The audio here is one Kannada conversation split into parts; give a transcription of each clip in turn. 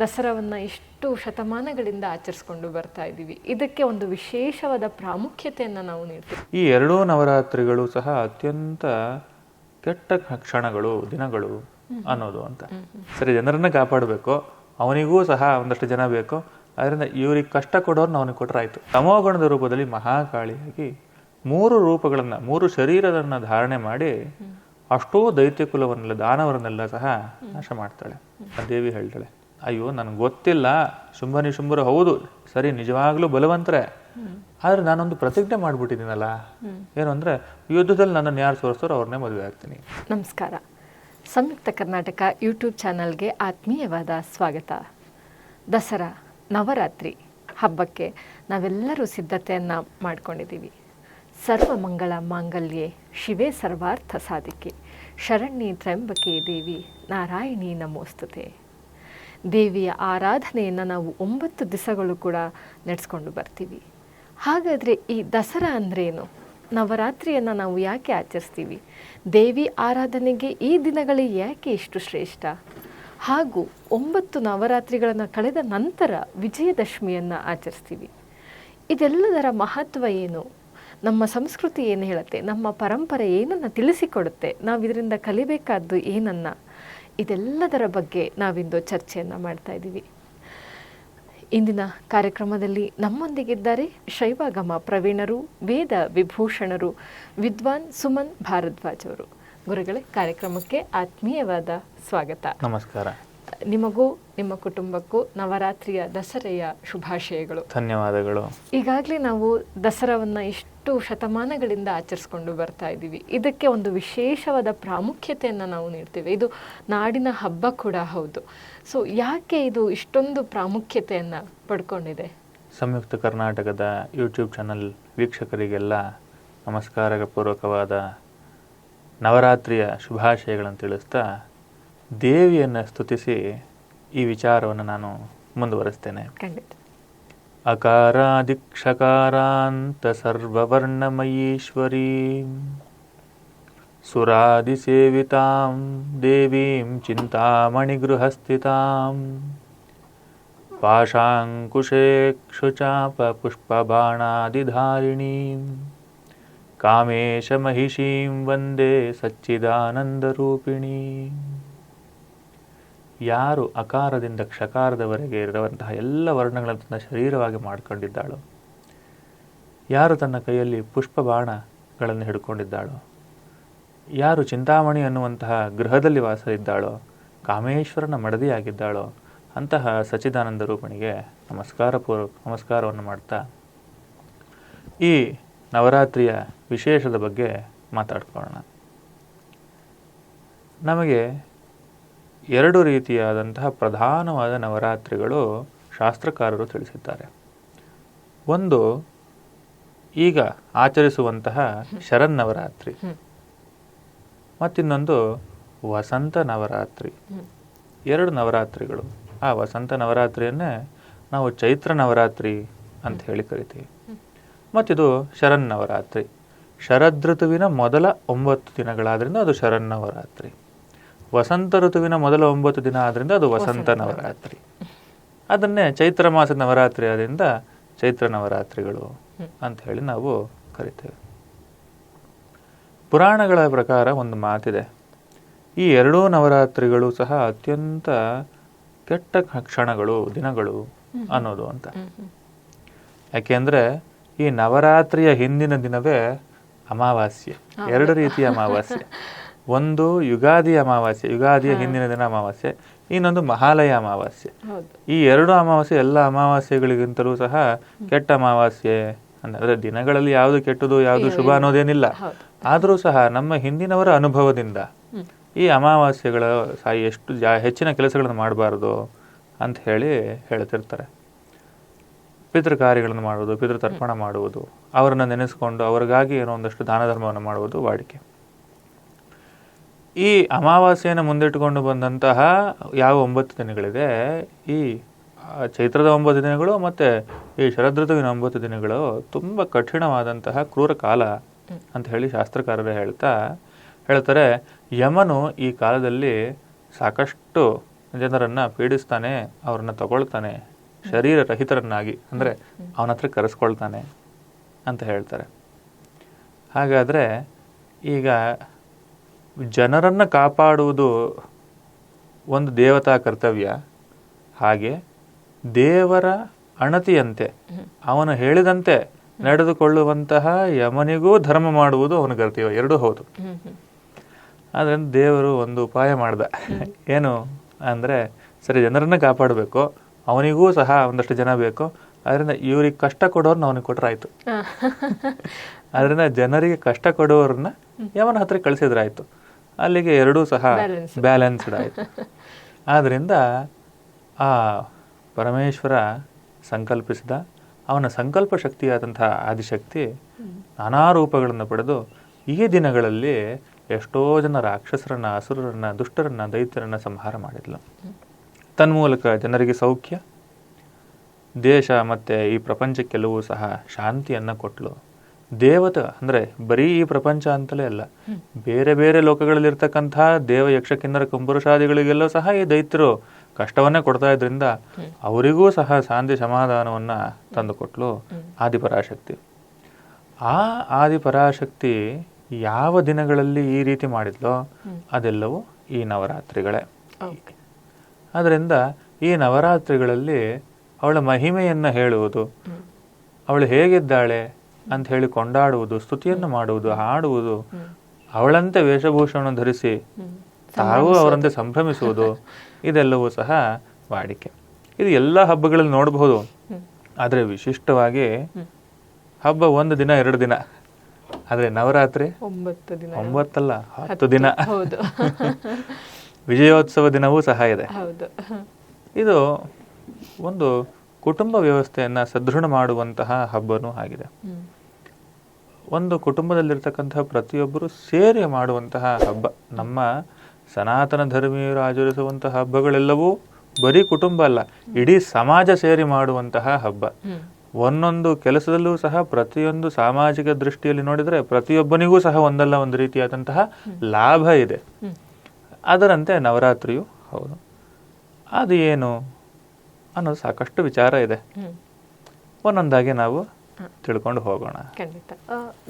ದಸರಾವನ್ನು ಎಷ್ಟು ಶತಮಾನಗಳಿಂದ ಆಚರಿಸ್ಕೊಂಡು ಬರ್ತಾ ಇದ್ದೀವಿ. ಇದಕ್ಕೆ ಒಂದು ವಿಶೇಷವಾದ ಪ್ರಾಮುಖ್ಯತೆಯನ್ನು ನಾವು ನೀಡ್ತೀವಿ. ಈ ಎರಡೂ ನವರಾತ್ರಿಗಳು ಸಹ ಅತ್ಯಂತ ಕೆಟ್ಟ ಕ್ಷಣಗಳು ದಿನಗಳು ಅನ್ನೋದು ಅಂತ. ಸರಿ ಜನರನ್ನ ಕಾಪಾಡಬೇಕು. ಅವನಿಗೂ ಸಹ ಒಂದಷ್ಟು ಜನ ಬೇಕು. ಅದರಿಂದ ಇವ್ರಿಗೆ ಕಷ್ಟ ಕೊಡೋರ್ನ ಅವನಿಗೆ ಕೊಟ್ಟರೆ ಆಯ್ತು. ತಮೋಗುಣದ ರೂಪದಲ್ಲಿ ಮಹಾಕಾಳಿಯಾಗಿ ಮೂರು ರೂಪಗಳನ್ನ ಮೂರು ಶರೀರದನ್ನ ಧಾರಣೆ ಮಾಡಿ ಅಷ್ಟೋ ದೈತ್ಯ ಕುಲವನ್ನೆಲ್ಲ ದಾನವರನ್ನೆಲ್ಲ ಸಹ ನಾಶ ಮಾಡ್ತಾಳೆ. ಆ ದೇವಿ ಹೇಳ್ತಾಳೆ. ಅಯ್ಯೋ, ನನಗೆ ಗೊತ್ತಿಲ್ಲ. ಶುಂಭನಿ ಶುಂಭರು ಹೌದು. ಸರಿ, ನಿಜವಾಗ್ಲೂ ಬಲವಂತರೆ. ಆದ್ರೆ ನಾನೊಂದು ಪ್ರತಿಜ್ಞೆ ಮಾಡ್ಬಿಟ್ಟಿದ್ದೀನಲ್ಲ. ಏನು ಅಂದ್ರೆ, ಯುದ್ಧದಲ್ಲಿ ನನ್ನನ್ನು ಯಾರು ಸೋರಿಸ್ತಾರೋ ಅವ್ರನ್ನೇ ಮದುವೆ ಆಗ್ತೀನಿ. ನಮಸ್ಕಾರ. ಸಂಯುಕ್ತ ಕರ್ನಾಟಕ ಯೂಟ್ಯೂಬ್ ಚಾನಲ್ಗೆ ಆತ್ಮೀಯವಾದ ಸ್ವಾಗತ. ದಸರಾ, ನವರಾತ್ರಿ ಹಬ್ಬಕ್ಕೆ ನಾವೆಲ್ಲರೂ ಸಿದ್ಧತೆಯನ್ನು ಮಾಡ್ಕೊಂಡಿದ್ದೀವಿ. ಸರ್ವಮಂಗಳ ಮಾಂಗಲ್ಯೆ, ಶಿವೇ ಸರ್ವಾರ್ಥ ಸಾಧಿಕೆ. ಶರಣ್ಯ ತ್ರ್ಯಂಬಕೆ ದೇವಿ, ನಾರಾಯಣಿ ನಮೋಸ್ತುತೆ. ದೇವಿಯ ಆರಾಧನೆಯನ್ನು ನಾವು ಒಂಬತ್ತು ದಿವಸಗಳು ಕೂಡ ನಡೆಸ್ಕೊಂಡು ಬರ್ತೀವಿ. ಹಾಗಾದರೆ ಈ ದಸರಾ ಅಂದ್ರೇನು? ನವರಾತ್ರಿಯನ್ನು ನಾವು ಯಾಕೆ ಆಚರಿಸ್ತೀವಿ? ದೇವಿ ಆರಾಧನೆಗೆ ಈ ದಿನಗಳೇ ಯಾಕೆ ಇಷ್ಟು ಶ್ರೇಷ್ಠ? ಹಾಗೂ ಒಂಬತ್ತು ನವರಾತ್ರಿಗಳನ್ನು ಕಳೆದ ನಂತರ ವಿಜಯದಶಮಿಯನ್ನು ಆಚರಿಸ್ತೀವಿ. ಇದೆಲ್ಲದರ ಮಹತ್ವ ಏನು? ನಮ್ಮ ಸಂಸ್ಕೃತಿ ಏನು ಹೇಳುತ್ತೆ? ನಮ್ಮ ಪರಂಪರೆ ಏನನ್ನು ತಿಳಿಸಿಕೊಡುತ್ತೆ? ನಾವು ಇದರಿಂದ ಕಲಿಬೇಕಾದ್ದು ಏನನ್ನ? ಇದೆಲ್ಲದರ ಬಗ್ಗೆ ನಾವಿಂದು ಚರ್ಚೆಯನ್ನು ಮಾಡ್ತಾ ಇದ್ದೀವಿ. ಇಂದಿನ ಕಾರ್ಯಕ್ರಮದಲ್ಲಿ ನಮ್ಮೊಂದಿಗಿದ್ದಾರೆ ಶೈವಾಗಮ ಪ್ರವೀಣರು ವೇದ ವಿಭೂಷಣರು ವಿದ್ವಾನ್ ಸುಮನ್ ಭಾರದ್ವಾಜ್ ಅವರು. ಗುರುಗಳೇ ಕಾರ್ಯಕ್ರಮಕ್ಕೆ ಆತ್ಮೀಯವಾದ ಸ್ವಾಗತ. ನಮಸ್ಕಾರ. ನಿಮಗೂ ನಿಮ್ಮ ಕುಟುಂಬಕ್ಕೂ ನವರಾತ್ರಿಯ ದಸರೆಯ ಶುಭಾಶಯಗಳು. ಧನ್ಯವಾದಗಳು. ಈಗಾಗಲೇ ನಾವು ದಸರಾವನ್ನು ಇಷ್ಟು ಶತಮಾನಗಳಿಂದ ಆಚರಿಸ್ಕೊಂಡು ಬರ್ತಾ ಇದ್ದೀವಿ. ಇದಕ್ಕೆ ಒಂದು ವಿಶೇಷವಾದ ಪ್ರಾಮುಖ್ಯತೆಯನ್ನು ನಾವು ನೀಡ್ತೇವೆ. ಇದು ನಾಡಿನ ಹಬ್ಬ ಕೂಡ ಹೌದು. ಸೊ ಯಾಕೆ ಇದು ಇಷ್ಟೊಂದು ಪ್ರಾಮುಖ್ಯತೆಯನ್ನು ಪಡ್ಕೊಂಡಿದೆ? ಸಂಯುಕ್ತ ಕರ್ನಾಟಕದ ಯೂಟ್ಯೂಬ್ ಚಾನಲ್ ವೀಕ್ಷಕರಿಗೆಲ್ಲ ನಮಸ್ಕಾರ ಪೂರ್ವಕವಾದ ನವರಾತ್ರಿಯ ಶುಭಾಶಯಗಳನ್ನು ತಿಳಿಸ್ತಾ ದೇವಿಯನ್ನು ಸ್ತುತಿಸಿ ಈ ವಿಚಾರವನ್ನು ನಾನು ಮುಂದುವರಿಸ್ತೇನೆ. ಖಂಡಿತ. अकारादिक्षकारान्तसर्ववर्णमयीश्वरीं सुरादिसेवितां देवीं चिन्तामणिगृहस्थितां पाशाङ्कुशेक्षुचापपुष्पबाणादिधारिणीं कामेशमहिषीं वन्दे सच्चिदानन्दरूपिणीम्। ಯಾರು ಅಕಾರದಿಂದ ಕ್ಷಕಾರದವರೆಗೆ ಇರುವಂತಹ ಎಲ್ಲ ವರ್ಣಗಳನ್ನು ತನ್ನ ಶರೀರವಾಗಿ ಮಾಡಿಕೊಂಡಿದ್ದಾಳೋ? ಯಾರು ತನ್ನ ಕೈಯಲ್ಲಿ ಪುಷ್ಪ ಬಾಣಗಳನ್ನು ಹಿಡ್ಕೊಂಡಿದ್ದಾಳೋ? ಯಾರು ಚಿಂತಾಮಣಿ ಅನ್ನುವಂತಹ ಗೃಹದಲ್ಲಿ ವಾಸವಿದ್ದಾಳೋ? ಕಾಮೇಶ್ವರನ ಮಡದಿಯಾಗಿದ್ದಾಳೋ? ಅಂತಹ ಸಚ್ಚಿದಾನಂದ ರೂಪಣಿಗೆ ನಮಸ್ಕಾರ ಪೂರ್ವ ನಮಸ್ಕಾರವನ್ನು ಮಾಡ್ತಾ ಈ ನವರಾತ್ರಿಯ ವಿಶೇಷದ ಬಗ್ಗೆ ಮಾತಾಡ್ಕೊಳ್ಳೋಣ. ನಮಗೆ ಎರಡು ರೀತಿಯಾದಂತಹ ಪ್ರಧಾನವಾದ ನವರಾತ್ರಿಗಳು ಶಾಸ್ತ್ರಕಾರರು ತಿಳಿಸಿದ್ದಾರೆ. ಒಂದು ಈಗ ಆಚರಿಸುವಂತಹ ಶರನ್ನವರಾತ್ರಿ. ಮತ್ತಿನ್ನೊಂದು ವಸಂತ ನವರಾತ್ರಿ. ಎರಡು ನವರಾತ್ರಿಗಳು. ಆ ವಸಂತ ನವರಾತ್ರಿಯನ್ನೇ ನಾವು ಚೈತ್ರ ನವರಾತ್ರಿ ಅಂತ ಹೇಳಿ ಕರಿತೀವಿ. ಮತ್ತಿದು ಶರನ್ನವರಾತ್ರಿ. ಶರದೃತುವಿನ ಮೊದಲ ಒಂಬತ್ತು ದಿನಗಳಾದ್ರಿಂದ ಅದು ಶರನ್ನವರಾತ್ರಿ. ವಸಂತ ಋತುವಿನ ಮೊದಲ ಒಂಬತ್ತು ದಿನ ಆದ್ರಿಂದ ಅದು ವಸಂತ ನವರಾತ್ರಿ. ಅದನ್ನೇ ಚೈತ್ರ ಮಾಸದ ನವರಾತ್ರಿ ಆದ್ರಿಂದ ಚೈತ್ರ ನವರಾತ್ರಿಗಳು ಅಂತ ಹೇಳಿ ನಾವು ಕರಿತೇವೆ. ಪುರಾಣಗಳ ಪ್ರಕಾರ ಒಂದು ಮಾತಿದೆ. ಈ ಎರಡೂ ನವರಾತ್ರಿಗಳು ಸಹ ಅತ್ಯಂತ ಕೆಟ್ಟ ಕ್ಷಣಗಳು ದಿನಗಳು ಅನ್ನೋದು ಅಂತ. ಯಾಕೆಂದ್ರೆ ಈ ನವರಾತ್ರಿಯ ಹಿಂದಿನ ದಿನವೇ ಅಮಾವಾಸ್ಯೆ. ಎರಡು ರೀತಿಯ ಅಮಾವಾಸ್ಯೆ. ಒಂದು ಯುಗಾದಿ ಅಮಾವಾಸ್ಯೆ ಯುಗಾದಿಯ ಹಿಂದಿನ ದಿನ ಅಮಾವಾಸ್ಯೆ ಇನ್ನೊಂದು ಮಹಾಲಯ ಅಮಾವಾಸ್ಯೆ. ಈ ಎರಡು ಅಮಾವಾಸ್ಯೆ ಎಲ್ಲ ಅಮಾವಾಸ್ಯೆಗಳಿಗಿಂತಲೂ ಸಹ ಕೆಟ್ಟ ಅಮಾವಾಸ್ಯೆ ಅಂದ್ರೆ ದಿನಗಳಲ್ಲಿ ಯಾವುದು ಕೆಟ್ಟದು ಯಾವುದು ಶುಭ ಅನ್ನೋದೇನಿಲ್ಲ. ಆದರೂ ಸಹ ನಮ್ಮ ಹಿಂದಿನವರ ಅನುಭವದಿಂದ ಈ ಅಮಾವಾಸ್ಯೆಗಳ ಸಹ ಎಷ್ಟು ಜಾ ಹೆಚ್ಚಿನ ಕೆಲಸಗಳನ್ನು ಮಾಡಬಾರ್ದು ಅಂತ ಹೇಳಿ ಹೇಳ್ತಿರ್ತಾರೆ. ಪಿತೃ ಕಾರ್ಯಗಳನ್ನು ಮಾಡುವುದು ಪಿತೃ ತರ್ಪಣ ಮಾಡುವುದು ಅವರನ್ನು ನೆನೆಸ್ಕೊಂಡು ಅವರಿಗಾಗಿ ಏನೋ ಒಂದಷ್ಟು ದಾನ ಧರ್ಮವನ್ನು ಮಾಡುವುದು ವಾಡಿಕೆ. ಈ ಅಮಾವಾಸ್ಯೆಯನ್ನು ಮುಂದಿಟ್ಟುಕೊಂಡು ಬಂದಂತಹ ಯಾವ ಒಂಬತ್ತು ದಿನಗಳಿದೆ? ಈ ಚೈತ್ರದ ಒಂಬತ್ತು ದಿನಗಳು ಮತ್ತು ಈ ಶರದೃತುವಿನ ಒಂಬತ್ತು ದಿನಗಳು ತುಂಬ ಕಠಿಣವಾದಂತಹ ಕ್ರೂರ ಕಾಲ ಅಂತ ಹೇಳಿ ಶಾಸ್ತ್ರಕಾರರು ಹೇಳ್ತಾ ಹೇಳ್ತಾರೆ, ಯಮನು ಈ ಕಾಲದಲ್ಲಿ ಸಾಕಷ್ಟು ಜನರನ್ನು ಪೀಡಿಸ್ತಾನೆ, ಅವ್ರನ್ನ ತಗೊಳ್ತಾನೆ, ಶರೀರ ರಹಿತರನ್ನಾಗಿ ಅಂದರೆ ಅವನ ಹತ್ರ ಕರೆಸ್ಕೊಳ್ತಾನೆ ಅಂತ ಹೇಳ್ತಾರೆ. ಹಾಗಾದರೆ ಈಗ ಜನರನ್ನು ಕಾಪಾಡುವುದು ಒಂದು ದೇವತಾ ಕರ್ತವ್ಯ. ಹಾಗೆ ದೇವರ ಅಣತಿಯಂತೆ ಅವನು ಹೇಳಿದಂತೆ ನಡೆದುಕೊಳ್ಳುವಂತಹ ಯಮನಿಗೂ ಧರ್ಮ ಮಾಡುವುದು ಅವನ ಕರ್ತವ್ಯ. ಎರಡೂ ಹೌದು. ಹ್ಮ್ ದೇವರು ಒಂದು ಉಪಾಯ ಮಾಡ್ದ. ಏನು ಅಂದ್ರೆ ಸರಿ ಜನರನ್ನ ಕಾಪಾಡಬೇಕು ಅವನಿಗೂ ಸಹ ಒಂದಷ್ಟು ಜನ ಬೇಕು ಅದರಿಂದ ಇವ್ರಿಗೆ ಕಷ್ಟ ಕೊಡೋರ್ನ ಅವನಿಗೆ ಕೊಟ್ರಾಯ್ತು ಅದರಿಂದ ಜನರಿಗೆ ಕಷ್ಟ ಕೊಡೋರನ್ನ ಯಮನ ಹತ್ರ ಕಳಿಸಿದ್ರಾಯ್ತು ಅಲ್ಲಿಗೆ ಎರಡೂ ಸಹ ಬ್ಯಾಲೆನ್ಸ್ಡ್ ಆಯಿತು. ಆದ್ದರಿಂದ ಆ ಪರಮೇಶ್ವರ ಸಂಕಲ್ಪಿಸಿದ ಅವನ ಸಂಕಲ್ಪ ಶಕ್ತಿಯಾದಂತಹ ಆದಿಶಕ್ತಿ ನಾನಾ ರೂಪಗಳನ್ನು ಪಡೆದು ಈ ದಿನಗಳಲ್ಲಿ ಎಷ್ಟೋ ಜನ ರಾಕ್ಷಸರನ್ನ ಅಸುರರನ್ನ ದುಷ್ಟರನ್ನ ದೈತ್ಯರನ್ನ ಸಂಹಾರ ಮಾಡಿದ್ಲು. ತನ್ಮೂಲಕ ಜನರಿಗೆ ಸೌಖ್ಯ ದೇಶ ಮತ್ತು ಈ ಪ್ರಪಂಚಕ್ಕೆಲ್ಲವೂ ಸಹ ಶಾಂತಿಯನ್ನು ಕೊಟ್ಲು. ದೇವತ ಅಂದ್ರೆ ಬರೀ ಈ ಪ್ರಪಂಚ ಅಂತಲೇ ಅಲ್ಲ. ಬೇರೆ ಬೇರೆ ಲೋಕಗಳಲ್ಲಿರ್ತಕ್ಕಂತಹ ದೇವ ಯಕ್ಷ ಕಿನ್ನರ ಕುಂಬರುಷಾದಿಗಳಿಗೆಲ್ಲೂ ಸಹ ಈ ದೈತ್ಯರು ಕಷ್ಟವನ್ನೇ ಕೊಡ್ತಾ ಇದ್ರಿಂದ ಅವರಿಗೂ ಸಹ ಶಾಂತಿ ಸಮಾಧಾನವನ್ನ ತಂದುಕೊಟ್ಲು ಆದಿಪರಾಶಕ್ತಿ. ಆ ಆದಿಪರಾಶಕ್ತಿ ಯಾವ ದಿನಗಳಲ್ಲಿ ಈ ರೀತಿ ಮಾಡಿದ್ಲೋ ಅದೆಲ್ಲವೂ ಈ ನವರಾತ್ರಿಗಳೇ. ಅದರಿಂದ ಈ ನವರಾತ್ರಿಗಳಲ್ಲಿ ಅವಳ ಮಹಿಮೆಯನ್ನು ಹೇಳುವುದು ಅವಳು ಹೇಗಿದ್ದಾಳೆ ಅಂತ ಹೇಳಿ ಕೊಂಡಾಡುವುದು ಸ್ತುತಿಯನ್ನು ಮಾಡುವುದು ಹಾಡುವುದು ಅವಳಂತೆ ವೇಷಭೂಷಣ ಧರಿಸಿ ತಾವು ಅವರಂತೆ ಸಂಭ್ರಮಿಸುವುದು ಇದೆಲ್ಲವೂ ಸಹ ವಾಡಿಕೆ. ಇದು ಎಲ್ಲ ಹಬ್ಬಗಳಲ್ಲಿ ನೋಡಬಹುದು ಆದರೆ ವಿಶಿಷ್ಟವಾಗಿ ಹಬ್ಬ ಒಂದು ದಿನ ಎರಡು ದಿನ. ಆದರೆ ನವರಾತ್ರಿ ಒಂಬತ್ತು ದಿನ. ಒಂಬತ್ತಲ್ಲ ಹತ್ತು ದಿನ. ವಿಜಯೋತ್ಸವ ದಿನವೂ ಸಹ ಇದೆ. ಇದು ಒಂದು ಕುಟುಂಬ ವ್ಯವಸ್ಥೆಯನ್ನು ಸದೃಢ ಮಾಡುವಂತಹ ಹಬ್ಬನೂ ಆಗಿದೆ. ಒಂದು ಕುಟುಂಬದಲ್ಲಿರ್ತಕ್ಕಂತಹ ಪ್ರತಿಯೊಬ್ಬರು ಸೇರಿ ಮಾಡುವಂತಹ ಹಬ್ಬ. ನಮ್ಮ ಸನಾತನ ಧರ್ಮೀಯರು ಆಚರಿಸುವಂತಹ ಹಬ್ಬಗಳೆಲ್ಲವೂ ಬರೀ ಕುಟುಂಬ ಅಲ್ಲ ಇಡೀ ಸಮಾಜ ಸೇರಿ ಮಾಡುವಂತಹ ಹಬ್ಬ. ಒಂದೊಂದು ಕೆಲಸದಲ್ಲೂ ಸಹ ಪ್ರತಿಯೊಂದು ಸಾಮಾಜಿಕ ದೃಷ್ಟಿಯಲ್ಲಿ ನೋಡಿದರೆ ಪ್ರತಿಯೊಬ್ಬನಿಗೂ ಸಹ ಒಂದಲ್ಲ ಒಂದು ರೀತಿಯಾದಂತಹ ಲಾಭ ಇದೆ. ಅದರಂತೆ ನವರಾತ್ರಿಯು ಹೌದು. ಅದು ಏನು ಅನ್ನೋದು ಸಾಕಷ್ಟು ವಿಚಾರ ಇದೆ. ಒಂದೊಂದಾಗಿ ನಾವು ತಿಳ್ಕೊಂಡು ಹೋಗೋಣ. ಖಂಡಿತ.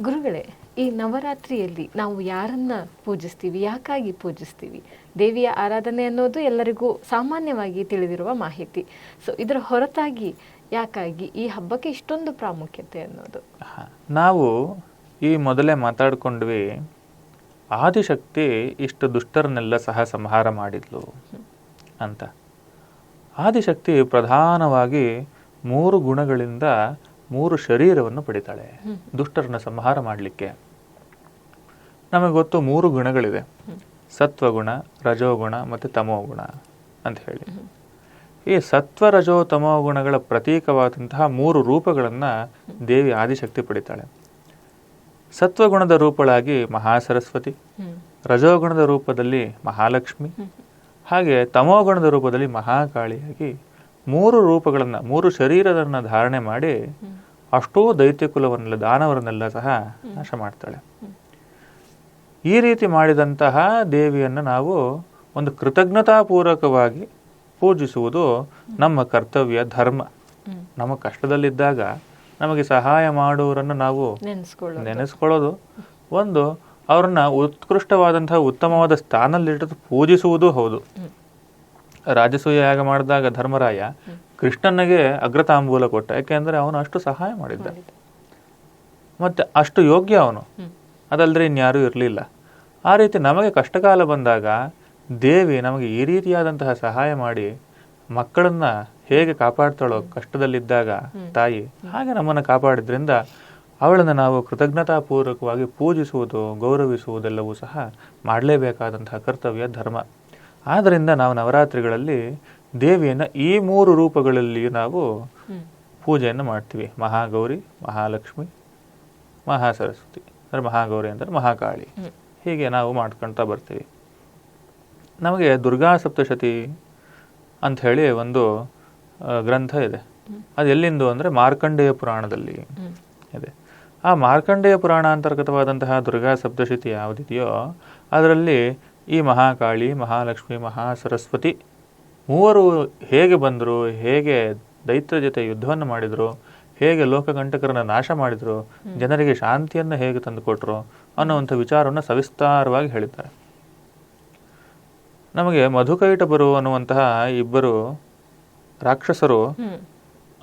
ಗುರುಗಳೇ ಈ ನವರಾತ್ರಿಯಲ್ಲಿ ನಾವು ಯಾರನ್ನ ಪೂಜಿಸ್ತೀವಿ? ಯಾಕಾಗಿ ಪೂಜಿಸ್ತೀವಿ? ದೇವಿಯ ಆರಾಧನೆ ಅನ್ನೋದು ಎಲ್ಲರಿಗೂ ಸಾಮಾನ್ಯವಾಗಿ ತಿಳಿದಿರುವ ಮಾಹಿತಿ. ಸೊ ಇದರ ಹೊರತಾಗಿ ಯಾಕಾಗಿ ಈ ಹಬ್ಬಕ್ಕೆ ಇಷ್ಟೊಂದು ಪ್ರಾಮುಖ್ಯತೆ ಅನ್ನೋದು? ನಾವು ಈ ಮೊದಲೇ ಮಾತಾಡ್ಕೊಂಡ್ವಿ ಆದಿಶಕ್ತಿ ಇಷ್ಟು ದುಷ್ಟರನ್ನೆಲ್ಲ ಸಹ ಸಂಹಾರ ಮಾಡಿದ್ಲು ಅಂತ. ಆದಿಶಕ್ತಿ ಪ್ರಧಾನವಾಗಿ ಮೂರು ಗುಣಗಳಿಂದ ಮೂರು ಶರೀರವನ್ನು ಪಡಿತಾಳೆ. ದುಷ್ಟರನ್ನ ಸಂಹಾರ ಮಾಡಲಿಕ್ಕೆ. ನಮಗೆ ಗೊತ್ತು ಮೂರು ಗುಣಗಳಿದೆ ಸತ್ವಗುಣ ರಜೋಗುಣ ಮತ್ತು ತಮೋಗುಣ ಅಂತ ಹೇಳಿ. ಈ ಸತ್ವ ರಜೋ ತಮೋ ಗುಣಗಳ ಪ್ರತೀಕವಾದಂತಹ ಮೂರು ರೂಪಗಳನ್ನು ದೇವಿ ಆದಿಶಕ್ತಿ ಪಡಿತಾಳೆ. ಸತ್ವಗುಣದ ರೂಪಗಳಾಗಿ ಮಹಾಸರಸ್ವತಿ ರಜೋಗುಣದ ರೂಪದಲ್ಲಿ ಮಹಾಲಕ್ಷ್ಮಿ ಹಾಗೆ ತಮೋಗುಣದ ರೂಪದಲ್ಲಿ ಮಹಾಕಾಳಿಯಾಗಿ ಮೂರು ರೂಪಗಳನ್ನು ಮೂರು ಶರೀರವನ್ನು ಧಾರಣೆ ಮಾಡಿ ಅಷ್ಟೋ ದೈತ್ಯ ಕುಲವನ್ನೆಲ್ಲ ದಾನವರನ್ನೆಲ್ಲ ಸಹ ನಾಶ ಮಾಡ್ತಾಳೆ. ಈ ರೀತಿ ಮಾಡಿದಂತಹ ದೇವಿಯನ್ನು ನಾವು ಒಂದು ಕೃತಜ್ಞತಾಪೂರ್ವಕವಾಗಿ ಪೂಜಿಸುವುದು ನಮ್ಮ ಕರ್ತವ್ಯ ಧರ್ಮ. ನಮ್ಮ ಕಷ್ಟದಲ್ಲಿದ್ದಾಗ ನಮಗೆ ಸಹಾಯ ಮಾಡುವವರನ್ನು ನಾವು ನೆನೆಸ್ಕೊಳ್ಳೋದು. ನೆನೆಸ್ಕೊಳ್ಳೋದು. ಒಂದು ಅವ್ರನ್ನ ಉತ್ಕೃಷ್ಟವಾದಂತಹ ಉತ್ತಮವಾದ ಸ್ಥಾನದಲ್ಲಿಟ್ಟು ಪೂಜಿಸುವುದು ಹೌದು. ರಾಜಸೂಯ ಯಾಗ ಮಾಡಿದಾಗ ಧರ್ಮರಾಯ ಕೃಷ್ಣನಿಗೆ ಅಗ್ರತಾಂಬೂಲ ಕೊಟ್ಟ. ಯಾಕೆಂದ್ರೆ ಅವನು ಅಷ್ಟು ಸಹಾಯ ಮಾಡಿದ್ದ. ಮತ್ತೆ ಅಷ್ಟು ಯೋಗ್ಯ ಅವನು. ಅದಲ್ಲದೆ ಇನ್ಯಾರು ಇರಲಿಲ್ಲ. ಆ ರೀತಿ ನಮಗೆ ಕಷ್ಟಕಾಲ ಬಂದಾಗ ದೇವಿ ನಮಗೆ ಈ ರೀತಿಯಾದಂತಹ ಸಹಾಯ ಮಾಡಿ ಮಕ್ಕಳನ್ನ ಹೇಗೆ ಕಾಪಾಡ್ತಾಳೋ ಕಷ್ಟದಲ್ಲಿದ್ದಾಗ ತಾಯಿ ಹಾಗೆ ನಮ್ಮನ್ನು ಕಾಪಾಡಿದ್ರಿಂದ ಅವಳನ್ನು ನಾವು ಕೃತಜ್ಞತಾಪೂರ್ವಕವಾಗಿ ಪೂಜಿಸುವುದು ಗೌರವಿಸುವುದೆಲ್ಲವೂ ಸಹ ಮಾಡಲೇಬೇಕಾದಂತಹ ಕರ್ತವ್ಯ ಧರ್ಮ. ಆದ್ದರಿಂದ ನಾವು ನವರಾತ್ರಿಗಳಲ್ಲಿ ದೇವಿಯನ್ನು ಈ ಮೂರು ರೂಪಗಳಲ್ಲಿ ನಾವು ಪೂಜೆಯನ್ನು ಮಾಡ್ತೀವಿ. ಮಹಾಗೌರಿ ಮಹಾಲಕ್ಷ್ಮಿ ಮಹಾಸರಸ್ವತಿ. ಅಂದರೆ ಮಹಾಗೌರಿ ಅಂದರೆ ಮಹಾಕಾಳಿ. ಹೀಗೆ ನಾವು ಮಾಡ್ಕೊಳ್ತಾ ಬರ್ತೀವಿ. ನಮಗೆ ದುರ್ಗಾ ಸಪ್ತಶತಿ ಅಂತ ಹೇಳಿ ಒಂದು ಗ್ರಂಥ ಇದೆ. ಅದು ಎಲ್ಲಿಂದು ಅಂದರೆ ಮಾರ್ಕಂಡೇಯ ಪುರಾಣದಲ್ಲಿ ಇದೆ. ಆ ಮಾರ್ಕಂಡೇಯ ಪುರಾಣ ಅಂತರ್ಗತವಾದಂತಹ ದುರ್ಗಾ ಸಪ್ತಶತಿ ಯಾವುದಿದೆಯೋ ಅದರಲ್ಲಿ ಈ ಮಹಾಕಾಳಿ ಮಹಾಲಕ್ಷ್ಮಿ ಮಹಾಸರಸ್ವತಿ ಮೂವರು ಹೇಗೆ ಬಂದರು ಹೇಗೆ ದೈತ್ಯರ ಜೊತೆ ಯುದ್ಧವನ್ನು ಮಾಡಿದರು ಹೇಗೆ ಲೋಕಕಂಟಕರನ್ನ ನಾಶ ಮಾಡಿದರು ಜನರಿಗೆ ಶಾಂತಿಯನ್ನು ಹೇಗೆ ತಂದುಕೊಟ್ರು ಅನ್ನುವಂಥ ವಿಚಾರವನ್ನು ಸವಿಸ್ತಾರವಾಗಿ ಹೇಳಿದ್ದಾರೆ. ನಮಗೆ ಮಧುಕೈಟಬರು ಅನ್ನುವಂತಹ ಇಬ್ಬರು ರಾಕ್ಷಸರು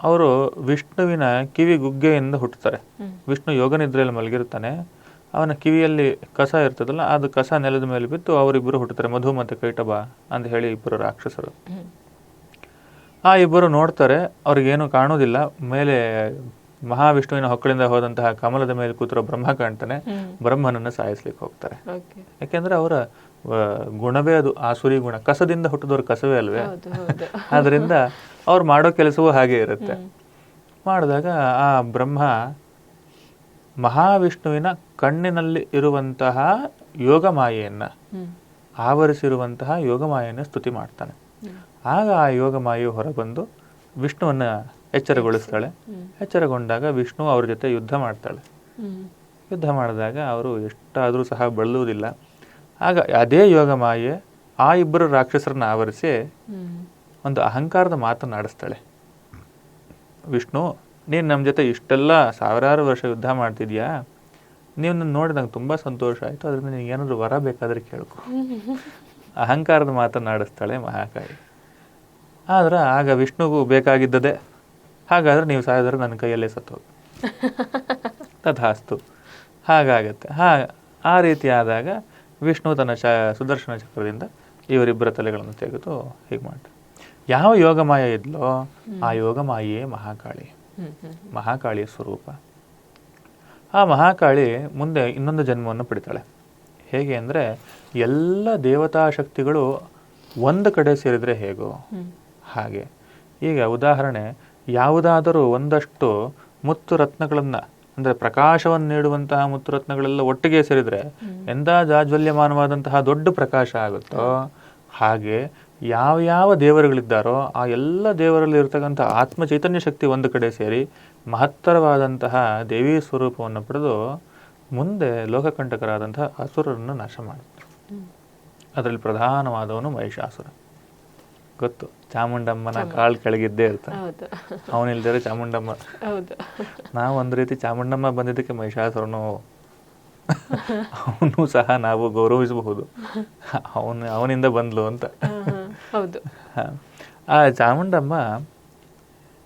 ಅವರು ವಿಷ್ಣುವಿನ ಕಿವಿ ಗುಗ್ಗೆಯಿಂದ ಹುಟ್ಟುತ್ತಾರೆ. ವಿಷ್ಣು ಯೋಗನಿದ್ರೆಯಲ್ಲಿ ಮಲಗಿರ್ತಾನೆ ಅವನ ಕಿವಿಯಲ್ಲಿ ಕಸ ಇರ್ತದಲ್ಲ ಅದು ಕಸ ನೆಲದ ಮೇಲೆ ಬಿದ್ದು ಅವರಿಬ್ಬರು ಹುಟ್ಟುತ್ತಾರೆ ಮಧು ಮತ್ತು ಕೈಟಬ ಅಂತ ಹೇಳಿ ಇಬ್ಬರು ರಾಕ್ಷಸರು. ಆ ಇಬ್ಬರು ನೋಡ್ತಾರೆ ಅವ್ರಿಗೇನು ಕಾಣೋದಿಲ್ಲ. ಮೇಲೆ ಮಹಾವಿಷ್ಣುವಿನ ಹೊಕ್ಕಳಿಂದ ಹೋದಂತಹ ಕಮಲದ ಮೇಲೆ ಕೂತಿರೋ ಬ್ರಹ್ಮ ಕಾಣ್ತಾನೆ. ಹ್ಮ್. ಬ್ರಹ್ಮನನ್ನು ಸಾಯಿಸ್ಲಿಕ್ಕೆ ಹೋಗ್ತಾರೆ. ಯಾಕೆಂದ್ರೆ ಅವರ ಗುಣವೇ ಅದು ಆಸುರಿ ಗುಣ. ಕಸದಿಂದ ಹುಟ್ಟಿದವ್ರ ಕಸವೇ ಅಲ್ವೇ? ಆದ್ರಿಂದ ಅವ್ರು ಮಾಡೋ ಕೆಲಸವೂ ಹಾಗೆ ಇರುತ್ತೆ. ಮಾಡಿದಾಗ ಆ ಬ್ರಹ್ಮ ಮಹಾವಿಷ್ಣುವಿನ ಕಣ್ಣಿನಲ್ಲಿ ಇರುವಂತಹ ಯೋಗ ಮಾಯೆಯನ್ನ ಆವರಿಸಿರುವಂತಹ ಯೋಗಮಾಯನ್ನು ಸ್ತುತಿ ಮಾಡ್ತಾನೆ. ಆಗ ಆ ಯೋಗಮಾಯು ಹೊರಬಂದು ವಿಷ್ಣುವನ್ನ ಎಚ್ಚರಗೊಳಿಸ್ತಾಳೆ. ಎಚ್ಚರಗೊಂಡಾಗ ವಿಷ್ಣು ಅವ್ರ ಜೊತೆ ಯುದ್ಧ ಮಾಡ್ತಾಳೆ. ಯುದ್ಧ ಮಾಡಿದಾಗ ಅವರು ಎಷ್ಟಾದರೂ ಸಹ ಬಳಲುವುದಿಲ್ಲ ಆಗ ಅದೇ ಯೋಗಮಾಯೆ ಆ ಇಬ್ಬರು ರಾಕ್ಷಸರನ್ನ ಆವರಿಸಿ ಒಂದು ಅಹಂಕಾರದ ಮಾತನ್ನು ಆಡಿಸ್ತಾಳೆ. ವಿಷ್ಣು ನೀನು ನಮ್ಮ ಜೊತೆ ಇಷ್ಟೆಲ್ಲ ಸಾವಿರಾರು ವರ್ಷ ಯುದ್ಧ ಮಾಡ್ತಿದ್ಯಾ? ನೀವು ನನ್ನ ನೋಡಿ ನಂಗೆ ತುಂಬ ಸಂತೋಷ ಆಯಿತು. ಅದರಿಂದ ನೀನು ಏನಾದರೂ ವರ ಬೇಕಾದರೆ ಕೇಳ್ಕೊ. ಅಹಂಕಾರದ ಮಾತನಾಡಿಸ್ತಾಳೆ ಮಹಾಕಾಯಿ ಮಹಾಕಾಳಿ. ಆದ್ರೆ ಆಗ ವಿಷ್ಣುಗೂ ಬೇಕಾಗಿದ್ದದೆ. ಹಾಗಾದ್ರೆ ನೀವು ಸಾಯಿದ್ರೆ ನನ್ನ ಕೈಯಲ್ಲೇ ಸತ್ತೋಗಿ ತಥಾಸ್ತು. ಹಾಗಾಗತ್ತೆ. ಹಾ ಆ ರೀತಿ ಆದಾಗ ವಿಷ್ಣು ತನ್ನ ಚ ಸುದರ್ಶನ ಚಕ್ರದಿಂದ ಇವರಿಬ್ಬರ ತಲೆಗಳನ್ನು ತೆಗೆದು ಹೀಗೆ ಮಾಡ್ತಾರೆ ಯಾವ ಯೋಗಮಾಯ ಇದ್ಲೋ ಆ ಯೋಗಮಾಯೇ ಮಹಾಕಾಳಿ. ಮಹಾಕಾಳಿಯ ಸ್ವರೂಪ. ಆ ಮಹಾಕಾಳಿ ಮುಂದೆ ಇನ್ನೊಂದು ಜನ್ಮವನ್ನು ಪಡಿತಾಳೆ. ಹೇಗೆ ಅಂದರೆ ಎಲ್ಲ ದೇವತಾ ಶಕ್ತಿಗಳು ಒಂದು ಕಡೆ ಸೇರಿದರೆ ಹೇಗೋ ಹಾಗೆ. ಈಗ ಉದಾಹರಣೆ ಯಾವುದಾದರೂ ಒಂದಷ್ಟು ಮುತ್ತು ರತ್ನಗಳನ್ನು ಅಂದರೆ ಪ್ರಕಾಶವನ್ನು ನೀಡುವಂತಹ ಮುತ್ತು ರತ್ನಗಳೆಲ್ಲ ಒಟ್ಟಿಗೆ ಸೇರಿದರೆ ಎಂಥ ಜಾಜ್ವಲ್ಯಮಾನವಾದಂತಹ ದೊಡ್ಡ ಪ್ರಕಾಶ ಆಗುತ್ತೋ ಹಾಗೆ ಯಾವ ಯಾವ ದೇವರುಗಳಿದ್ದಾರೋ ಆ ಎಲ್ಲ ದೇವರಲ್ಲಿ ಇರತಕ್ಕಂಥ ಆತ್ಮ ಚೈತನ್ಯ ಶಕ್ತಿ ಒಂದು ಕಡೆ ಸೇರಿ ಮಹತ್ತರವಾದಂತಹ ದೇವಿ ಸ್ವರೂಪವನ್ನು ಪಡೆದು ಮುಂದೆ ಲೋಕಕಂಟಕರಾದಂತಹ ಅಸುರರನ್ನು ನಾಶ ಮಾಡಿದ್ರು. ಅದರಲ್ಲಿ ಪ್ರಧಾನವಾದವನು ಮಹಿಷಾಸುರ. ಗೊತ್ತು? ಚಾಮುಂಡಮ್ಮನ ಕಾಲ್ ಕೆಳಗಿದ್ದೇ ಇರ್ತಾನೆ ಹೌದು. ಅವನಿಲ್ದರೆ ಚಾಮುಂಡಮ್ಮ. ನಾವು ಒಂದು ರೀತಿ ಚಾಮುಂಡಮ್ಮ ಬಂದಿದ್ದಕ್ಕೆ ಮಹಿಷಾಸುರನು ಅವನು ಸಹ ನಾವು ಗೌರವಿಸಬಹುದು. ಅವನು ಅವನಿಂದ ಬಂದ್ಲು ಅಂತ. ಹೌದು. ಹ. ಆ ಚಾಮುಂಡಮ್ಮ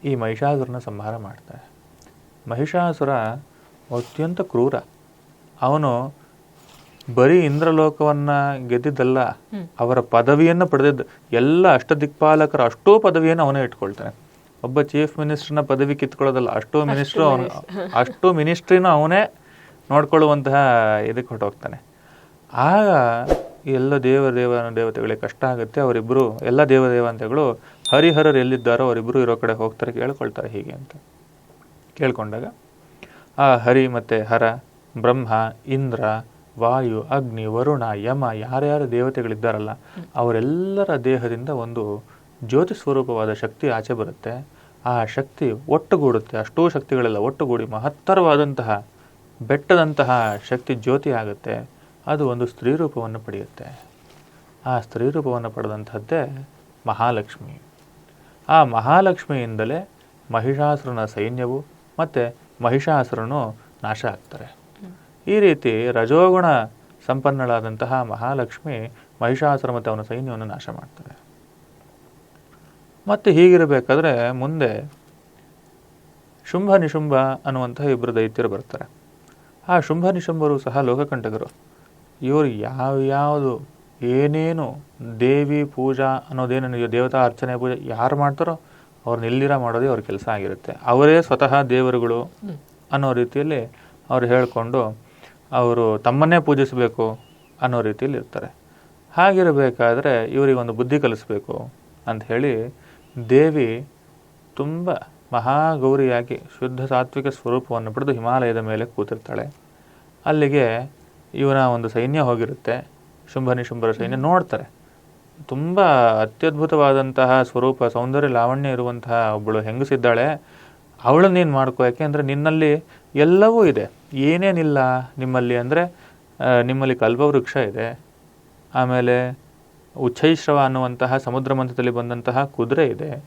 ಈ ಮಹಿಷಾಸುರನ ಸಂಹಾರ ಮಾಡ್ತಾಳೆ. ಮಹಿಷಾಸುರ ಅತ್ಯಂತ ಕ್ರೂರ. ಅವನು ಬರೀ ಇಂದ್ರಲೋಕವನ್ನ ಗೆದ್ದಿದ್ದಲ್ಲ ಅವರ ಪದವಿಯನ್ನ ಪಡೆದಿದ್ದ ಎಲ್ಲ ಅಷ್ಟದಿಕ್ಪಾಲಕರ ಅಷ್ಟೋ ಪದವಿಯನ್ನು ಅವನೇ ಇಟ್ಕೊಳ್ತಾನೆ. ಒಬ್ಬ ಚೀಫ್ ಮಿನಿಸ್ಟರ್ನ ಪದವಿ ಕಿತ್ಕೊಳ್ಳೋದಲ್ಲ ಅಷ್ಟೋ ಮಿನಿಸ್ಟ್ರು ಅವನು ಅಷ್ಟೋ ಮಿನಿಸ್ಟ್ರಿನೂ ಅವನೇ ನೋಡ್ಕೊಳ್ಳುವಂತಹ ಇದಕ್ಕೆ ಹೊರಟೋಗ್ತಾನೆ. ಆಗ ಎಲ್ಲ ದೇವ ದೇವ ದೇವತೆಗಳಿಗೆ ಕಷ್ಟ ಆಗುತ್ತೆ ಅವರಿಬ್ಬರು ಎಲ್ಲ ದೇವ ದೇವತೆಗಳು ಹರಿಹರರು ಎಲ್ಲಿದ್ದಾರೋ ಅವರಿಬ್ಬರು ಇರೋ ಕಡೆ ಹೋಗ್ತಾರೆ ಕೇಳ್ಕೊಳ್ತಾರೆ ಹೀಗೆ ಅಂತ. ಕೇಳ್ಕೊಂಡಾಗ, ಆ ಹರಿ ಮತ್ತು ಹರ, ಬ್ರಹ್ಮ, ಇಂದ್ರ, ವಾಯು, ಅಗ್ನಿ, ವರುಣ, ಯಮ, ಯಾರ್ಯಾರು ದೇವತೆಗಳಿದ್ದಾರಲ್ಲ, ಅವರೆಲ್ಲರ ದೇಹದಿಂದ ಒಂದು ಜ್ಯೋತಿ ಸ್ವರೂಪವಾದ ಶಕ್ತಿ ಆಚೆ ಬರುತ್ತೆ. ಆ ಶಕ್ತಿ ಒಟ್ಟುಗೂಡುತ್ತೆ, ಅಷ್ಟೂ ಶಕ್ತಿಗಳೆಲ್ಲ ಒಟ್ಟುಗೂಡಿ ಮಹತ್ತರವಾದಂತಹ, ಬೆಟ್ಟದಂತಹ ಶಕ್ತಿ ಜ್ಯೋತಿ ಆಗುತ್ತೆ. ಅದು ಒಂದು ಸ್ತ್ರೀ ರೂಪವನ್ನು ಪಡೆಯುತ್ತೆ. ಆ ಸ್ತ್ರೀ ರೂಪವನ್ನು ಪಡೆದಂಥದ್ದೇ ಮಹಾಲಕ್ಷ್ಮಿ. ಆ ಮಹಾಲಕ್ಷ್ಮಿಯಿಂದಲೇ ಮಹಿಷಾಸುರನ ಸೈನ್ಯವು ಮತ್ತು ಮಹಿಷಾಸುರನು ನಾಶ ಆಗ್ತಾರೆ. ಈ ರೀತಿ ರಜೋಗುಣ ಸಂಪನ್ನಳಾದಂತಹ ಮಹಾಲಕ್ಷ್ಮಿ ಮಹಿಷಾಸುರ ಮತ್ತು ಅವನ ಸೈನ್ಯವನ್ನು ನಾಶ ಮಾಡ್ತಾರೆ ಮತ್ತು ಹೀಗಿರಬೇಕಾದ್ರೆ ಮುಂದೆ ಶುಂಭ ನಿಶುಂಭ ಅನ್ನುವಂತಹ ಇಬ್ಬರು ದೈತ್ಯರು ಬರ್ತಾರೆ. ಆ ಶುಂಭ ನಿಶುಂಭರು ಸಹ ಲೋಕಕಂಟಕರು. ಇವರು ಯಾವ್ಯಾವುದು ಏನೇನು ದೇವಿ ಪೂಜಾ ಅನ್ನೋದೇನು ದೇವತಾ ಅರ್ಚನೆ ಪೂಜೆ ಯಾರು ಮಾಡ್ತಾರೋ ಅವ್ರನ್ನ ಇಲ್ಲಿರ ಮಾಡೋದೇ ಅವ್ರ ಕೆಲಸ ಆಗಿರುತ್ತೆ. ಅವರೇ ಸ್ವತಃ ದೇವರುಗಳು ಅನ್ನೋ ರೀತಿಯಲ್ಲಿ ಅವ್ರು ಹೇಳಿಕೊಂಡು ಅವರು ತಮ್ಮನ್ನೇ ಪೂಜಿಸಬೇಕು ಅನ್ನೋ ರೀತಿಯಲ್ಲಿ ಇರ್ತಾರೆ. ಹಾಗಿರಬೇಕಾದ್ರೆ ಇವರಿಗೊಂದು ಬುದ್ಧಿ ಕಲಿಸ್ಬೇಕು ಅಂತ ಹೇಳಿ ದೇವಿ ತುಂಬ ಮಹಾಗೌರಿಯಾಗಿ ಶುದ್ಧ ಸಾತ್ವಿಕ ಸ್ವರೂಪವನ್ನು ಪಡೆದು ಹಿಮಾಲಯದ ಮೇಲೆ ಕೂತಿರ್ತಾಳೆ. ಅಲ್ಲಿಗೆ ಇವನ ಒಂದು ಸೈನ್ಯ ಹೋಗಿರುತ್ತೆ. ಶುಂಭನಿ ಶುಂಭರ ಸೈನ್ಯ ನೋಡ್ತಾರೆ. ತುಂಬ ಅತ್ಯದ್ಭುತವಾದಂತಹ ಸ್ವರೂಪ, ಸೌಂದರ್ಯ, ಲಾವಣ್ಯ ಇರುವಂತಹ ಒಬ್ಬಳು ಹೆಂಗಸಿದ್ದಾಳೆ. ಅವಳು ನೀನು ಮಾಡ್ಕೋ ಯಾಕೆಂದರೆ ನಿನ್ನಲ್ಲಿ ಎಲ್ಲವೂ ಇದೆ. ಏನೇನಿಲ್ಲ ನಿಮ್ಮಲ್ಲಿ ಅಂದರೆ ನಿಮ್ಮಲ್ಲಿ ಕಲ್ಪವೃಕ್ಷ ಇದೆ. ಆಮೇಲೆ ಉಚ್ಛೈಶ್ರವ ಅನ್ನುವಂತಹ ಸಮುದ್ರ ಮಂಥದಲ್ಲಿ ಬಂದಂತಹ ಕುದುರೆ ಇದೆ.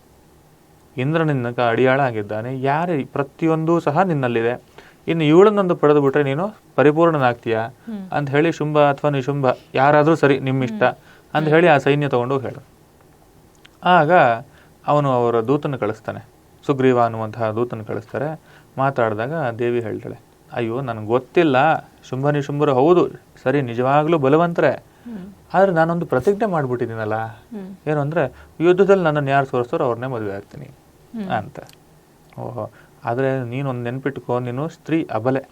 ಇಂದ್ರನಿಂದ ಅಡಿಯಾಳ ಆಗಿದ್ದಾನೆ. ಯಾರು, ಪ್ರತಿಯೊಂದೂ ಸಹ ನಿನ್ನಲ್ಲಿದೆ. ಇನ್ನು ಇವಳನ್ನೊಂದು ಪಡೆದು ಬಿಟ್ರೆ ನೀನು ಪರಿಪೂರ್ಣನಾಗ್ತೀಯ? ಅಂತ ಹೇಳಿ ಶುಂಭ ಅಥವಾ ನಿಶುಂಭ ಯಾರಾದರೂ ಸರಿ ನಿಮ್ಮ ಇಷ್ಟ. ಅಂತ ಹೇಳಿ ಆ ಸೈನ್ಯ ತಗೊಂಡು ಹೇಳು. ಆಗ ಅವನು ಅವರ ದೂತನ ಕಳಿಸ್ತಾನೆ. ಸುಗ್ರೀವ ಅನ್ನುವಂತಹ ದೂತನ ಕಳಿಸ್ತಾರೆ. ಮಾತಾಡಿದಾಗ ದೇವಿ ಹೇಳ್ತಾಳೆ ಅಯ್ಯೋ ನನಗೆ ಗೊತ್ತಿಲ್ಲ. ಶುಂಭ ನಿಶುಂಭರು ಹೌದು. ಸರಿ ನಿಜವಾಗ್ಲೂ ಬಲವಂತರೆ. ಆದ್ರೆ ನಾನೊಂದು ಪ್ರತಿಜ್ಞೆ ಮಾಡ್ಬಿಟ್ಟಿದ್ದೀನಲ್ಲ. ಏನು ಅಂದ್ರೆ ಯುದ್ಧದಲ್ಲಿ ನನ್ನನ್ನು ಯಾರು ಸೋರಿಸ್ತಾರೋ ಅವ್ರನ್ನೇ ಮದುವೆ ಆಗ್ತೀನಿ. ಅಂತ. ಓಹೋ. ಆದರೆ ನೀನೊಂದು ನೆನ್ಪಿಟ್ಕೋ ನೀನು ಸ್ತ್ರೀ ಅಬಲೆ.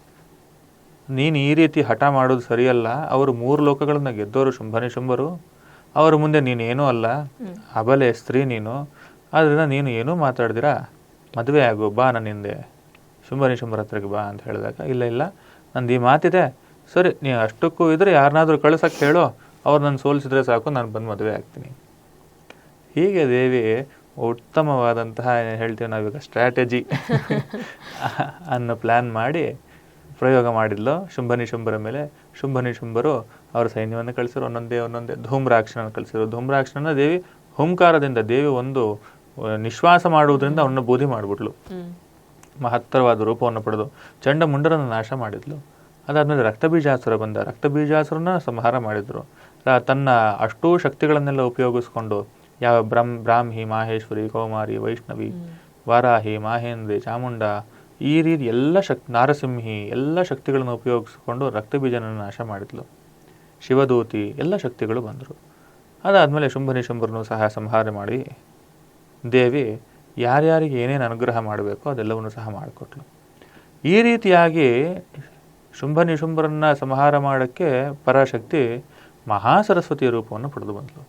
ನೀನು ಈ ರೀತಿ ಹಠ ಮಾಡೋದು ಸರಿಯಲ್ಲ. ಅವರು ಮೂರು ಲೋಕಗಳನ್ನ ಗೆದ್ದವರು ಶುಂಭನಿ ಶುಂಭರು. ಅವರ ಮುಂದೆ ನೀನೇನೂ ಅಲ್ಲ. ಅಬಲೆ ಸ್ತ್ರೀ ನೀನು. ಆದ್ದರಿಂದ ನೀನು ಏನೂ ಮಾತಾಡ್ದಿರಾ? ಮದುವೆ ಆಗು ಬಾ ನನ್ನ ಹಿಂದೆ. ಶುಂಭನಿ ಶುಂಭರ ಹತ್ರಕ್ಕೆ ಬಾ ಅಂತ ಹೇಳಿದಾಗ ಇಲ್ಲ ಇಲ್ಲ ನಂದು ಈ ಮಾತಿದೆ. ಸರಿ ನೀ ಅಷ್ಟಕ್ಕೂ ಇದ್ರೆ ಯಾರನ್ನಾದರೂ ಕಳ್ಸೋಕ್ಕೆ ಹೇಳೋ ಅವ್ರು ನನ್ನ ಸೋಲಿಸಿದ್ರೆ ಸಾಕು ನಾನು ಬಂದು ಮದುವೆ ಆಗ್ತೀನಿ. ಹೀಗೆ ದೇವಿ ಉತ್ತಮವಾದಂತಹ ಏನ್ ಹೇಳ್ತೀವಿ ನಾವೀಗ ಸ್ಟ್ರಾಟಜಿ ಅನ್ನು ಪ್ಲ್ಯಾನ್ ಮಾಡಿ ಪ್ರಯೋಗ ಮಾಡಿದ್ಲು. ಶುಂಭನಿ ಶುಂಭರ ಮೇಲೆ. ಶುಂಭನಿ ಶುಂಭರು ಅವರ ಸೈನ್ಯವನ್ನು ಕಳಿಸಿರು. ಒಂದೊಂದೇ ಒಂದೊಂದೇ ಧೂಮ್ರಾಕ್ಷನ ಕಳಿಸಿರು. ಧೂಮ್ರಾಕ್ಷನ ದೇವಿ ಹುಂಕಾರದಿಂದ ದೇವಿ ಒಂದು ನಿಶ್ವಾಸ ಮಾಡುವುದರಿಂದ ಅವನ್ನ ಬೂದಿ ಮಾಡಿಬಿಟ್ಲು. ಮಹತ್ತರವಾದ ರೂಪವನ್ನು ಪಡೆದು ಚಂಡಮುಂಡರನ್ನು ನಾಶ ಮಾಡಿದ್ಲು. ಅದಾದ್ಮೇಲೆ ರಕ್ತಬೀಜಾಸುರ ಬಂದ. ರಕ್ತಬೀಜಾಸುರನ ಸಂಹಾರ ಮಾಡಿದ್ರು. ತನ್ನ ಅಷ್ಟೂ ಶಕ್ತಿಗಳನ್ನೆಲ್ಲ ಉಪಯೋಗಿಸ್ಕೊಂಡು ಯಾವ ಬ್ರಹ್ಮ ಬ್ರಾಹ್ಮಿ ಮಾಹೇಶ್ವರಿ ಕೌಮಾರಿ ವೈಷ್ಣವಿ ವಾರಾಹಿ ಮಾಹೇಂದ್ರಿ ಚಾಮುಂಡ ಈ ರೀತಿ ಎಲ್ಲ ಶಕ್ತಿ ನಾರಸಿಂಹಿ ಎಲ್ಲ ಶಕ್ತಿಗಳನ್ನು ಉಪಯೋಗಿಸಿಕೊಂಡು ರಕ್ತಬೀಜನ ನಾಶ ಮಾಡಿದ್ಲು. ಶಿವದೂತಿ ಎಲ್ಲ ಶಕ್ತಿಗಳು ಬಂದರು. ಅದಾದಮೇಲೆ ಶುಂಭನಿ ಶುಂಭರನ್ನು ಸಹ ಸಂಹಾರ ಮಾಡಿ ದೇವಿ ಯಾರ್ಯಾರಿಗೆ ಏನೇನು ಅನುಗ್ರಹ ಮಾಡಬೇಕೋ ಅದೆಲ್ಲವನ್ನು ಸಹ ಮಾಡಿಕೊಟ್ಲು. ಈ ರೀತಿಯಾಗಿ ಶುಂಭನಿ ಶುಂಭರನ್ನ ಸಂಹಾರ ಮಾಡೋಕ್ಕೆ ಪರಾಶಕ್ತಿ ಮಹಾಸರಸ್ವತಿಯ ರೂಪವನ್ನು ಪಡೆದು ಬಂದಳು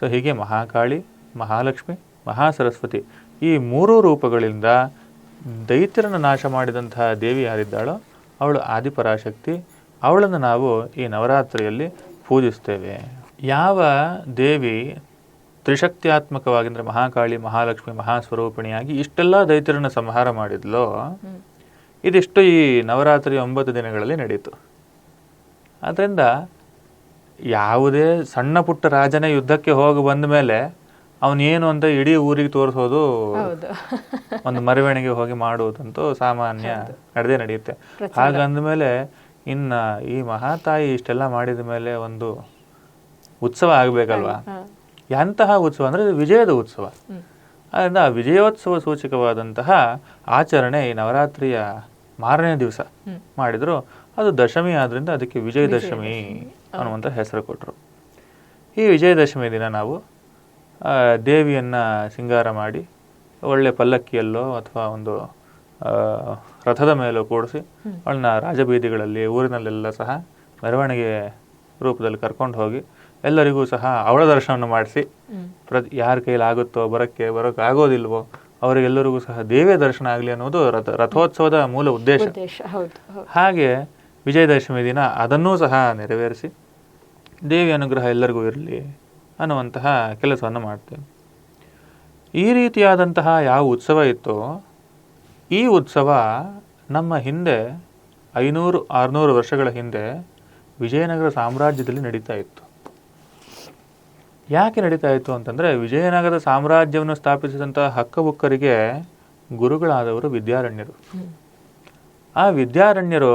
ಸೊ ಹೀಗೆ ಮಹಾಕಾಳಿ ಮಹಾಲಕ್ಷ್ಮಿ ಮಹಾಸರಸ್ವತಿ ಈ ಮೂರು ರೂಪಗಳಿಂದ ದೈತ್ಯರನ್ನು ನಾಶ ಮಾಡಿದಂತಹ ದೇವಿ ಯಾರಿದ್ದಾಳೋ ಅವಳು ಆದಿಪರಾಶಕ್ತಿ. ಅವಳನ್ನು ನಾವು ಈ ನವರಾತ್ರಿಯಲ್ಲಿ ಪೂಜಿಸ್ತೇವೆ. ಯಾವ ದೇವಿ ತ್ರಿಶಕ್ತಿಯಾತ್ಮಕವಾಗಿ ಅಂದರೆ ಮಹಾಕಾಳಿ ಮಹಾಲಕ್ಷ್ಮಿ ಮಹಾಸ್ವರೂಪಿಣಿಯಾಗಿ ಇಷ್ಟೆಲ್ಲ ದೈತ್ಯರನ್ನು ಸಂಹಾರ ಮಾಡಿದ್ಲೋ ಇದಿಷ್ಟು ಈ ನವರಾತ್ರಿ ಒಂಬತ್ತು ದಿನಗಳಲ್ಲಿ ನಡೀತು. ಆದ್ದರಿಂದ ಯಾವುದೇ ಸಣ್ಣ ಪುಟ್ಟ ರಾಜನೇ ಯುದ್ಧಕ್ಕೆ ಹೋಗಿ ಬಂದ ಮೇಲೆ ಅವನೇನು ಅಂತ ಇಡೀ ಊರಿಗೆ ತೋರಿಸೋದು ಒಂದು ಮರವಣಿಗೆ ಹೋಗಿ ಮಾಡುವುದಂತೂ ಸಾಮಾನ್ಯ ನಡೆದೇ ನಡೆಯುತ್ತೆ. ಹಾಗಂದ್ಮೇಲೆ ಇನ್ನ ಈ ಮಹಾತಾಯಿ ಇಷ್ಟೆಲ್ಲ ಮಾಡಿದ ಮೇಲೆ ಒಂದು ಉತ್ಸವ ಆಗಬೇಕಲ್ವಾ? ಎಂತಹ ಉತ್ಸವ ಅಂದ್ರೆ ವಿಜಯದ ಉತ್ಸವ. ಅದರಿಂದ ಆ ವಿಜಯೋತ್ಸವ ಸೂಚಕವಾದಂತಹ ಆಚರಣೆ ಈ ನವರಾತ್ರಿಯ ಮಾರನೇ ದಿವಸ ಮಾಡಿದ್ರು. ಅದು ದಶಮಿ ಆದ್ದರಿಂದ ಅದಕ್ಕೆ ವಿಜಯದಶಮಿ ಅನ್ನುವಂಥ ಹೆಸರು ಕೊಟ್ಟರು ಈ ವಿಜಯದಶಮಿ ದಿನ ನಾವು ಆ, ದೇವಿಯನ್ನ ಸಿಂಗಾರ ಮಾಡಿ ಒಳ್ಳೆ ಪಲ್ಲಕ್ಕಿಯಲ್ಲೋ ಅಥವಾ ಒಂದು ಆ, ರಥದ ಮೇಲೋ ಕೂಡಿಸಿ ಅವಳನ್ನ ರಾಜಬೀದಿಗಳಲ್ಲಿ ಊರಿನಲ್ಲೆಲ್ಲ ಸಹ ಮೆರವಣಿಗೆ ರೂಪದಲ್ಲಿ ಕರ್ಕೊಂಡು ಹೋಗಿ ಎಲ್ಲರಿಗೂ ಸಹ ಅವಳ ದರ್ಶನವನ್ನು ಮಾಡಿಸಿ ಪ್ರತಿ ಯಾರ ಕೈಲಿ ಆಗುತ್ತೋ ಬರೋಕ್ಕೆ ಬರೋಕ್ಕೆ ಆಗೋದಿಲ್ವೋ ಅವರಿಗೆಲ್ಲರಿಗೂ ಸಹ ದೇವಿಯ ದರ್ಶನ ಆಗಲಿ ಅನ್ನೋದು ರಥ ರಥೋತ್ಸವದ ಮೂಲ ಉದ್ದೇಶ. ಹಾಗೆ ವಿಜಯದಶಮಿ ದಿನ ಅದನ್ನೂ ಸಹ ನೆರವೇರಿಸಿ ದೇವಿ ಅನುಗ್ರಹ ಎಲ್ಲರಿಗೂ ಇರಲಿ ಅನ್ನುವಂತಹ ಕೆಲಸವನ್ನು ಮಾಡ್ತೇವೆ ಈ ರೀತಿಯಾದಂತಹ ಯಾವ ಉತ್ಸವ ಇತ್ತೋ ಈ ಉತ್ಸವ ನಮ್ಮ ಹಿಂದೆ ಐನೂರು, ಆರುನೂರು ವರ್ಷಗಳ ಹಿಂದೆ ವಿಜಯನಗರ ಸಾಮ್ರಾಜ್ಯದಲ್ಲಿ ನಡೀತಾ ಇತ್ತು. ಯಾಕೆ ನಡೀತಾ ಇತ್ತು ಅಂತಂದರೆ ವಿಜಯನಗರ ಸಾಮ್ರಾಜ್ಯವನ್ನು ಸ್ಥಾಪಿಸಿದಂತಹ ಹಕ್ಕಬುಕ್ಕರಿಗೆ ಗುರುಗಳಾದವರು ವಿದ್ಯಾರಣ್ಯರು. ಆ ವಿದ್ಯಾರಣ್ಯರು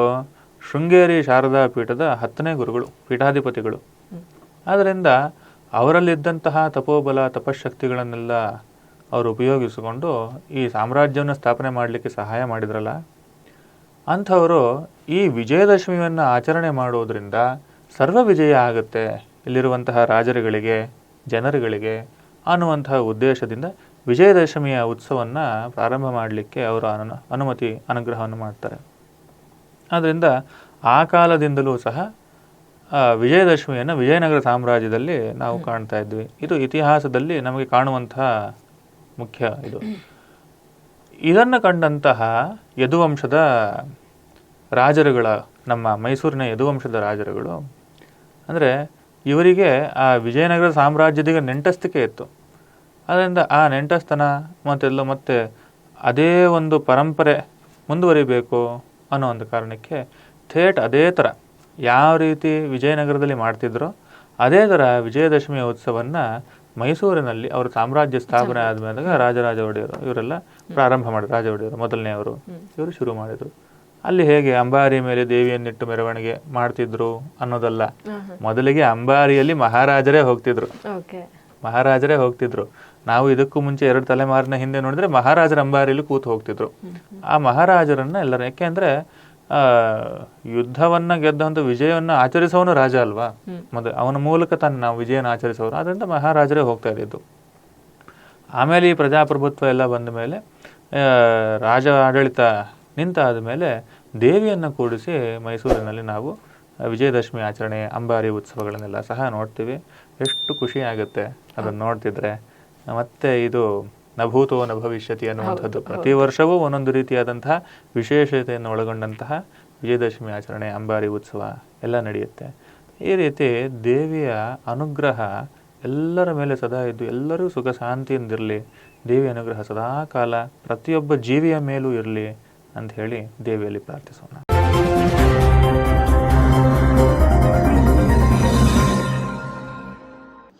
ಶೃಂಗೇರಿ ಶಾರದಾ ಪೀಠದ ಹತ್ತನೇ ಗುರುಗಳು, ಪೀಠಾಧಿಪತಿಗಳು. ಆದ್ದರಿಂದ ಅವರಲ್ಲಿದ್ದಂತಹ ತಪೋಬಲ ತಪಶಕ್ತಿಗಳನ್ನೆಲ್ಲ ಅವರು ಉಪಯೋಗಿಸಿಕೊಂಡು ಈ ಸಾಮ್ರಾಜ್ಯವನ್ನು ಸ್ಥಾಪನೆ ಮಾಡಲಿಕ್ಕೆ ಸಹಾಯ ಮಾಡಿದ್ರಲ್ಲ, ಅಂಥವರು ಈ ವಿಜಯದಶಮಿಯನ್ನು ಆಚರಣೆ ಮಾಡುವುದರಿಂದ ಸರ್ವ ವಿಜಯ ಆಗುತ್ತೆ ಇಲ್ಲಿರುವಂತಹ ರಾಜರುಗಳಿಗೆ, ಜನರುಗಳಿಗೆ ಅನ್ನುವಂತಹ ಉದ್ದೇಶದಿಂದ ವಿಜಯದಶಮಿಯ ಉತ್ಸವವನ್ನು ಪ್ರಾರಂಭ ಮಾಡಲಿಕ್ಕೆ ಅವರು ಅನು, ಅನುಮತಿ, ಅನುಗ್ರಹವನ್ನು ಮಾಡ್ತಾರೆ. ಆದ್ದರಿಂದ ಆ ಕಾಲದಿಂದಲೂ ಸಹ ಆ, ವಿಜಯದಶಮಿಯನ್ನು ವಿಜಯನಗರ ಸಾಮ್ರಾಜ್ಯದಲ್ಲಿ ನಾವು ಕಾಣ್ತಾ ಇದ್ವಿ. ಇದು ಇತಿಹಾಸದಲ್ಲಿ ನಮಗೆ ಕಾಣುವಂತಹ ಮುಖ್ಯ ಇದು. ಇದನ್ನು ಕಂಡಂತಹ ಯದುವಂಶದ ರಾಜರುಗಳ ನಮ್ಮ ಮೈಸೂರಿನ ಯದುವಂಶದ ರಾಜರುಗಳು ಅಂದರೆ ಇವರಿಗೆ ಆ ವಿಜಯನಗರ ಸಾಮ್ರಾಜ್ಯದಿಗೆ ನೆಂಟಸ್ತಿಕೆ ಇತ್ತು. ಅದರಿಂದ ಆ ನೆಂಟಸ್ತನ ಮತ್ತೆಲ್ಲ ಮತ್ತೆ ಅದೇ ಒಂದು ಪರಂಪರೆ ಮುಂದುವರಿಬೇಕು ಅನ್ನೋ ಒಂದು ಕಾರಣಕ್ಕೆ ಥೇಟ್ ಅದೇ ಥರ ಯಾವ ರೀತಿ ವಿಜಯನಗರದಲ್ಲಿ ಮಾಡ್ತಿದ್ರೋ ಅದೇ ಥರ ವಿಜಯದಶಮಿಯ ಉತ್ಸವವನ್ನು ಮೈಸೂರಿನಲ್ಲಿ ಅವರ ಸಾಮ್ರಾಜ್ಯ ಸ್ಥಾಪನೆ ಆದಮೇಲೆ ರಾಜರಾಜ ಒಡೆಯರು ಇವರೆಲ್ಲ ಪ್ರಾರಂಭ ಮಾಡಿದ್ರು. ರಾಜ ಒಡೆಯರು ಮೊದಲನೆಯವರು ಇವರು ಶುರು ಮಾಡಿದ್ರು. ಅಲ್ಲಿ ಹೇಗೆ ಅಂಬಾರಿ ಮೇಲೆ ದೇವಿಯನ್ನಿಟ್ಟು ಮೆರವಣಿಗೆ ಮಾಡ್ತಿದ್ರು ಅನ್ನೋದಲ್ಲ. ಮೊದಲಿಗೆ ಅಂಬಾರಿಯಲ್ಲಿ ಮಹಾರಾಜರೇ ಹೋಗ್ತಿದ್ರು. ಮಹಾರಾಜರೇ ಹೋಗ್ತಿದ್ರು. ನಾವು ಇದಕ್ಕೂ ಮುಂಚೆ ಎರಡು ತಲೆಮಾರಿನ ಹಿಂದೆ ನೋಡಿದ್ರೆ ಮಹಾರಾಜರ ಅಂಬಾರಿಯಲ್ಲಿ ಕೂತು ಹೋಗ್ತಿದ್ರು. ಆ ಮಹಾರಾಜರನ್ನ ಎಲ್ಲರ ಯಾಕೆಂದ್ರೆ ಆ ಯುದ್ಧವನ್ನ ಗೆದ್ದಂತ ವಿಜಯವನ್ನ ಆಚರಿಸೋನು ರಾಜ ಅಲ್ವಾ? ಮೊದಲು ಅವನ ಮೂಲಕ ತನ್ನ ನಾವು ವಿಜಯನ ಆಚರಿಸೋರು. ಅದರಿಂದ ಮಹಾರಾಜರೇ ಹೋಗ್ತಾ ಇದ್ದಿದ್ದು. ಆಮೇಲೆ ಈ ಪ್ರಜಾಪ್ರಭುತ್ವ ಎಲ್ಲ ಬಂದ ಮೇಲೆ ಆ, ರಾಜ ಆಡಳಿತ ನಿಂತಾದ ಮೇಲೆ ದೇವಿಯನ್ನು ಕೂಡಿಸಿ ಮೈಸೂರಿನಲ್ಲಿ ನಾವು ವಿಜಯದಶಮಿ ಆಚರಣೆ ಅಂಬಾರಿ ಉತ್ಸವಗಳನ್ನೆಲ್ಲ ಸಹ ನೋಡ್ತೀವಿ. ಎಷ್ಟು ಖುಷಿ ಆಗುತ್ತೆ ಅದನ್ನು ನೋಡ್ತಿದ್ರೆ. ಮತ್ತೆ ಇದು ನಭೂತೋ ನ ಭವಿಷ್ಯತಿ ಅನ್ನುವಂಥದ್ದು ಪ್ರತಿ ವರ್ಷವೂ ಒಂದೊಂದು ರೀತಿಯಾದಂತಹ ವಿಶೇಷತೆಯನ್ನು ಒಳಗೊಂಡಂತಹ ವಿಜಯದಶಮಿ ಆಚರಣೆ ಅಂಬಾರಿ ಉತ್ಸವ ಎಲ್ಲ ನಡೆಯುತ್ತೆ. ಈ ರೀತಿ ದೇವಿಯ ಅನುಗ್ರಹ ಎಲ್ಲರ ಮೇಲೆ ಸದಾ ಇದ್ದು ಎಲ್ಲರೂ ಸುಖ ಶಾಂತಿಯಿಂದಿರಲಿ ದೇವಿಯ ಅನುಗ್ರಹ ಸದಾ ಕಾಲ ಪ್ರತಿಯೊಬ್ಬ ಜೀವಿಯ ಮೇಲೂ ಇರಲಿ ಅಂತ ಹೇಳಿ ದೇವಿಯಲ್ಲಿ ಪ್ರಾರ್ಥಿಸೋಣ.